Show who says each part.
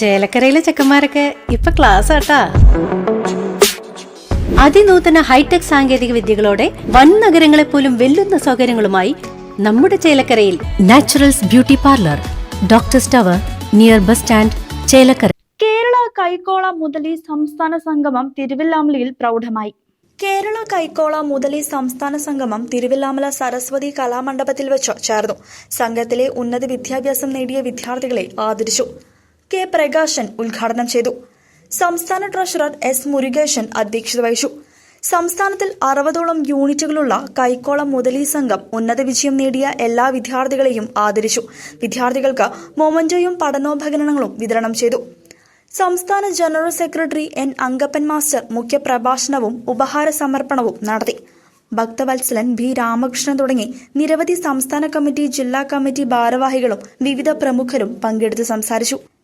Speaker 1: ചേലക്കരയിലെ ചെക്കന്മാരൊക്കെ ഇപ്പൊ ക്ലാസ് ആട്ടാ. അതിനൂതന ഹൈടെക് സാങ്കേതിക വിദ്യകളോടെ വൻ നഗരങ്ങളെ പോലും വെല്ലുന്ന സൗകര്യങ്ങളുമായി നമ്മുടെ ചേലക്കരയിൽ Naturals beauty parlour doctor tower near bus stand Chelakkara.
Speaker 2: Kerala കൈക്കോള മുതലി സംസ്ഥാന സംഗമം തിരുവില്ലാമലയിൽ പ്രൗഢമായി.
Speaker 3: കേരള കൈക്കോള മുതലി സംസ്ഥാന സംഗമം തിരുവല്ലാമല സരസ്വതി കലാമണ്ഡപത്തിൽ വെച്ച് ചേർന്നു. സംഘത്തിലെ ഉന്നത വിദ്യാഭ്യാസം നേടിയ വിദ്യാർത്ഥികളെ ആദരിച്ചു. കെ പ്രകാശൻ ഉദ്ഘാടനം ചെയ്തു. സംസ്ഥാന ട്രഷറർ എസ് മുരുകേശൻ അധ്യക്ഷത വഹിച്ചു. സംസ്ഥാനത്തിൽ അറുപതോളം യൂണിറ്റുകളുള്ള കൈക്കോളം മുതലി സംഘം ഉന്നത വിജയം നേടിയ എല്ലാ വിദ്യാർത്ഥികളെയും ആദരിച്ചു. വിദ്യാർത്ഥികൾക്ക് മൊമന്റോയും പഠനോപകരണങ്ങളും വിതരണം ചെയ്തു. സംസ്ഥാന general secretary N Ankappan master മുഖ്യപ്രഭാഷണവും ഉപഹാര സമർപ്പണവും നടത്തി. ഭക്തവത്സലൻ ബി രാമകൃഷ്ണൻ തുടങ്ങി നിരവധി സംസ്ഥാന കമ്മിറ്റി ജില്ലാ കമ്മിറ്റി ഭാരവാഹികളും വിവിധ പ്രമുഖരും പങ്കെടുത്ത് സംസാരിച്ചു.